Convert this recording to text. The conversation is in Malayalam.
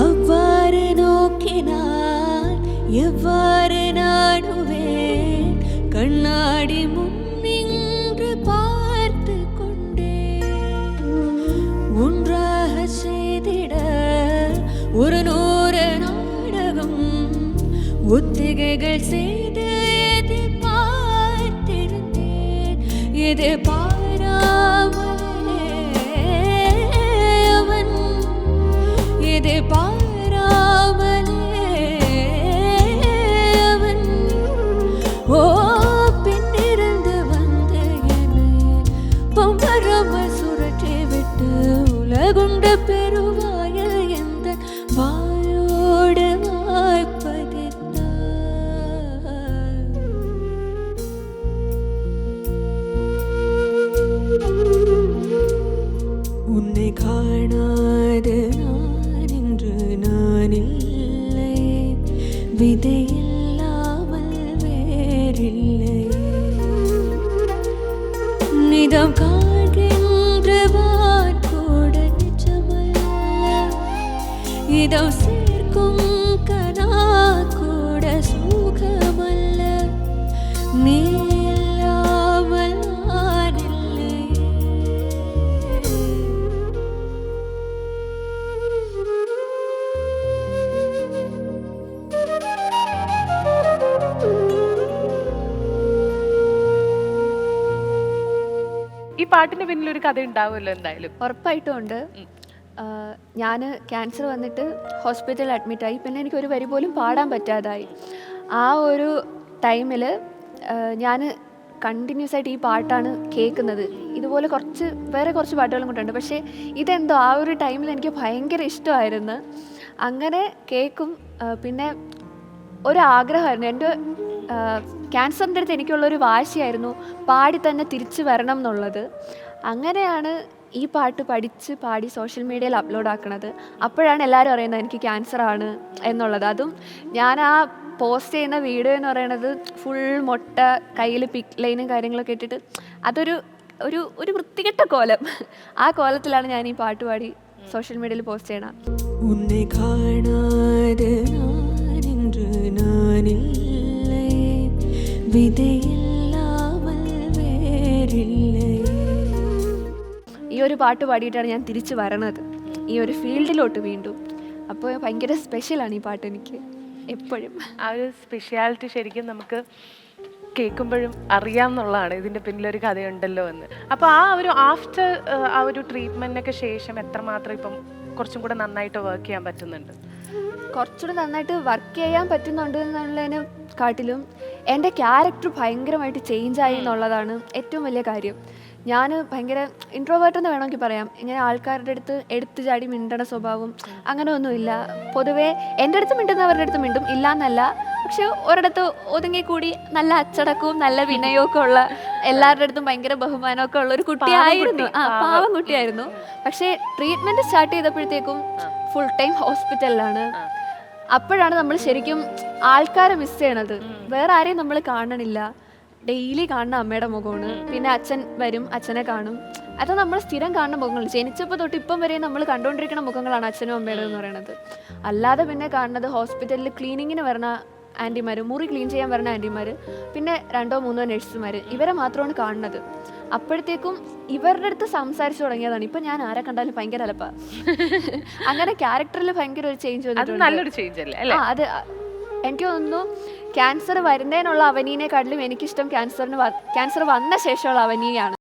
அவ்வாறு நோக்கினால் எவ்வாறு நாடுவேன் கண்ணாடி முன் நின்று பார்த்து கொண்டே. ஒன்றாக செய்திட ஒரு நூறு பிழைகள் செய்து எதிர்பார்த்திருந்தேன். எதிர்பார்த்து விதை இல்லாமல் வேறில்லை நிதம் காண்கின்றவான் கூட நிஜமல்ல இதம் சேர்க்கும் கனா கூட சுகமல்ல நீ ഈ പാട്ടിന് പിന്നിൽ ഒരു കഥ ഉണ്ടാവുമല്ലോ എന്തായാലും. ഉറപ്പായിട്ടും ഉണ്ട്. ഞാൻ ക്യാൻസർ വന്നിട്ട് ഹോസ്പിറ്റലിൽ അഡ്മിറ്റായി പിന്നെ എനിക്ക് ഒരു വരി പോലും പാടാൻ പറ്റാതായി. ആ ഒരു ടൈമിൽ ഞാൻ കണ്ടിന്യൂസ് ആയിട്ട് ഈ പാട്ടാണ് കേൾക്കുന്നത്. ഇതുപോലെ കുറച്ച് വേറെ കുറച്ച് പാട്ടുകളും കൂട്ടുണ്ട് പക്ഷേ ഇതെന്തോ ആ ഒരു ടൈമിൽ എനിക്ക് ഭയങ്കര ഇഷ്ടമായിരുന്നു. അങ്ങനെ കേൾക്കും. പിന്നെ ഒരു ആഗ്രഹമായിരുന്നു എന്റെ ക്യാൻസറിന്റെ അടുത്ത് എനിക്കുള്ളൊരു വാശിയായിരുന്നു പാടി തന്നെ തിരിച്ചു വരണം എന്നുള്ളത്. അങ്ങനെയാണ് ഈ പാട്ട് പഠിച്ച് പാടി സോഷ്യൽ മീഡിയയിൽ അപ്ലോഡ് ആക്കണത്. അപ്പോഴാണ് എല്ലാവരും അറിയുന്നത് എനിക്ക് ക്യാൻസർ ആണ് എന്നുള്ളത്. അതും ഞാൻ ആ പോസ്റ്റ് ചെയ്യുന്ന വീഡിയോ എന്ന് പറയുന്നത് ഫുൾ മുട്ട കയ്യിൽ പിക് ലൈനും കാര്യങ്ങളൊക്കെ ഇട്ടിട്ട് അതൊരു ഒരു ഒരു വൃത്തികെട്ട കോലം. ആ കോലത്തിലാണ് ഞാൻ ഈ പാട്ട് പാടി സോഷ്യൽ മീഡിയയിൽ പോസ്റ്റ് ചെയ്യണം ഉന്നെ കാണാതെ ഈ ഒരു പാട്ട് പാടിയിട്ടാണ് ഞാൻ തിരിച്ചു വരണത്. ഈ ഒരു ഫീൽഡിലോട്ട് വീണ്ടും. അപ്പോൾ ഭയങ്കര സ്പെഷ്യലാണ് ഈ പാട്ട് എനിക്ക് എപ്പോഴും. ആ ഒരു സ്പെഷ്യാലിറ്റി ശരിക്കും നമുക്ക് കേൾക്കുമ്പോഴും അറിയാമെന്നുള്ളതാണ്. ഇതിന്റെ പിന്നിലൊരു കഥയുണ്ടല്ലോ എന്ന്. അപ്പോൾ ആ ഒരു ആഫ്റ്റർ ആ ഒരു ട്രീറ്റ്മെന്റിനൊക്കെ ശേഷം എത്രമാത്രം ഇപ്പം കുറച്ചും കൂടെ നന്നായിട്ട് വർക്ക് ചെയ്യാൻ പറ്റുന്നുണ്ട്? കുറച്ചുകൂടെ നന്നായിട്ട് വർക്ക് ചെയ്യാൻ പറ്റുന്നുണ്ട് എന്നുള്ളതിനെ കാട്ടിലും എന്റെ ക്യാരക്ടർ ഭയങ്കരമായിട്ട് ചേഞ്ച് ആയി എന്നുള്ളതാണ് ഏറ്റവും വലിയ കാര്യം. ഞാൻ ഭയങ്കര ഇൻട്രോവേർട്ട് എന്ന് വേണമെങ്കിൽ പറയാം. ഇങ്ങനെ ആൾക്കാരുടെ അടുത്ത് എടുത്തു ചാടി മിണ്ടണ സ്വഭാവം അങ്ങനെ ഒന്നുമില്ല പൊതുവേ എന്റെ അടുത്ത് മിണ്ടുന്നവരുടെ അടുത്ത് മിണ്ടും. ഇല്ല എന്നല്ല പക്ഷെ ഒരിടത്ത് ഒതുങ്ങിക്കൂടി നല്ല അച്ചടക്കവും നല്ല വിനയവും ഒക്കെ ഉള്ള എല്ലാവരുടെ അടുത്തും ഭയങ്കര ബഹുമാനമൊക്കെ ഉള്ള ഒരു കുട്ടിയായിരുന്നു ആ പാവം. കുട്ടിയായിരുന്നു. പക്ഷേ ട്രീറ്റ്മെന്റ് സ്റ്റാർട്ട് ചെയ്തപ്പോഴത്തേക്കും ഫുൾ ടൈം ഹോസ്പിറ്റലിലാണ് അപ്പോഴാണ് നമ്മൾ ശരിക്കും ആൾക്കാരെ മിസ് ചെയ്യണത്. വേറെ ആരെയും നമ്മൾ കാണണില്ല. ഡെയിലി കാണുന്ന അമ്മയുടെ മുഖമാണ്. പിന്നെ അച്ഛൻ വരും അച്ഛനെ കാണും. അത് നമ്മൾ സ്ഥിരം കാണുന്ന മുഖങ്ങൾ. ജനിച്ചപ്പോൾ തൊട്ട് ഇപ്പം വരെ നമ്മൾ കണ്ടുകൊണ്ടിരിക്കുന്ന മുഖങ്ങളാണ് അച്ഛനും അമ്മയുടെ എന്ന് പറയുന്നത്. അല്ലാതെ പിന്നെ കാണുന്നത് ഹോസ്പിറ്റലിൽ ക്ലീനിങ്ങിന് വരുന്ന ആന്റിമാർ മുറി ക്ലീൻ ചെയ്യാൻ വരുന്ന ആന്റിമാർ പിന്നെ രണ്ടോ മൂന്നോ നഴ്സുമാർ ഇവരെ മാത്രമാണ് കാണുന്നത്. അപ്പോഴത്തേക്കും ഇവരുടെ അടുത്ത് സംസാരിച്ചു തുടങ്ങിയതാണ്. ഇപ്പൊ ഞാൻ ആരെ കണ്ടാലും ഭയങ്കര അലപ്പ. അങ്ങനെ ക്യാരക്ടറിൽ ഭയങ്കര ഒരു ചേഞ്ച് വന്നിട്ടുണ്ട്. നല്ലൊരു ചേഞ്ച് അല്ലേ? അല്ലേ? ആ അത് എനിക്ക് തോന്നുന്നു ക്യാൻസർ വരുന്നതിനുള്ള അവനീനെക്കാട്ടിലും എനിക്കിഷ്ടം ക്യാൻസറിന് ക്യാൻസർ വന്ന ശേഷമുള്ള അവനിയാണ്.